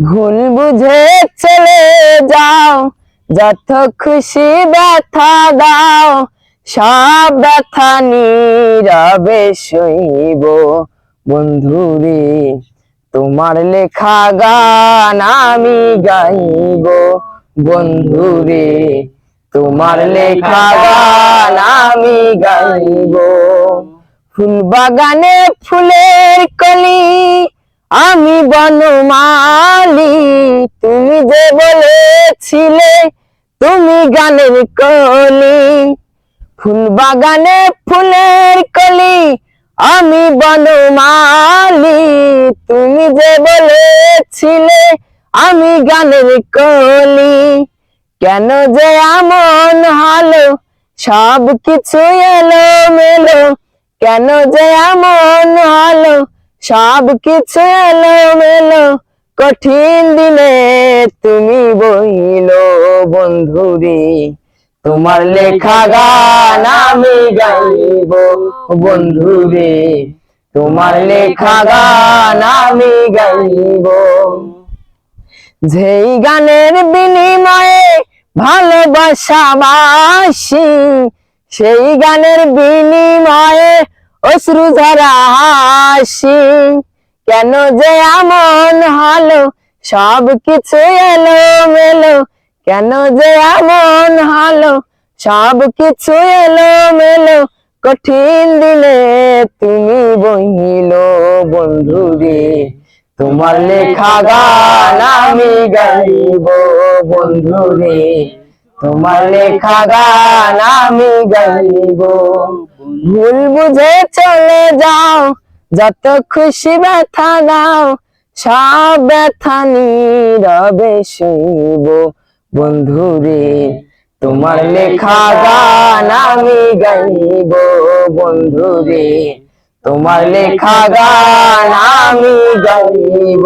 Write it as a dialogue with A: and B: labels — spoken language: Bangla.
A: ভুল বুঝে চলে যাও, যত খুশি ব্যথা দাও, সব ব্যথা নীরবে সইব বন্ধুরে, তোমার লেখা গান আমি গাইব। বন্ধুরে, তোমার লেখা গান আমি গাইব। ফুল বাগানে ফুলের কলি আমি বনমালি, তুমি যে বলেছিলে তুমি গানের কলি, ফুল বাগানে ফুলের কলি, আমি বনমালি, তুমি যে বলেছিলে আমি গানের কলি। কেন যে এমন হলো সব কিছু এলো মেলো কেন যে এমন সব কিছু এলো মেলো কঠিন দিনে তুমি বইলো বন্ধুরে। তোমার লেখা গান আমি গাইব বন্ধুরে। তোমার লেখা গান আমি গাইব। যেই গানের বিনিময়ে ভালোবাসা বাসি, সেই গানের বিনিময়ে অশ্রু ঝরা হাসি। কেন যে এমন হলো, সব কিছু এলো মেলো কেন যে এমন হলো, সব কিছু এলো মেলো কঠিন দিনে তুমি বহিল বন্ধুরে তোমার লেখা গান আমি গাইব বন্ধুরে তোমার লেখা গান আমি গাইব। ভুল বুঝে চলে যাও, যত খুশি ব্যথা দাও, সব ব্যথা নীরবে শুইব। বন্ধুরে তোমার লেখা গান আমি গাইব। বন্ধুরে তোমার লেখা গান আমি গাইব।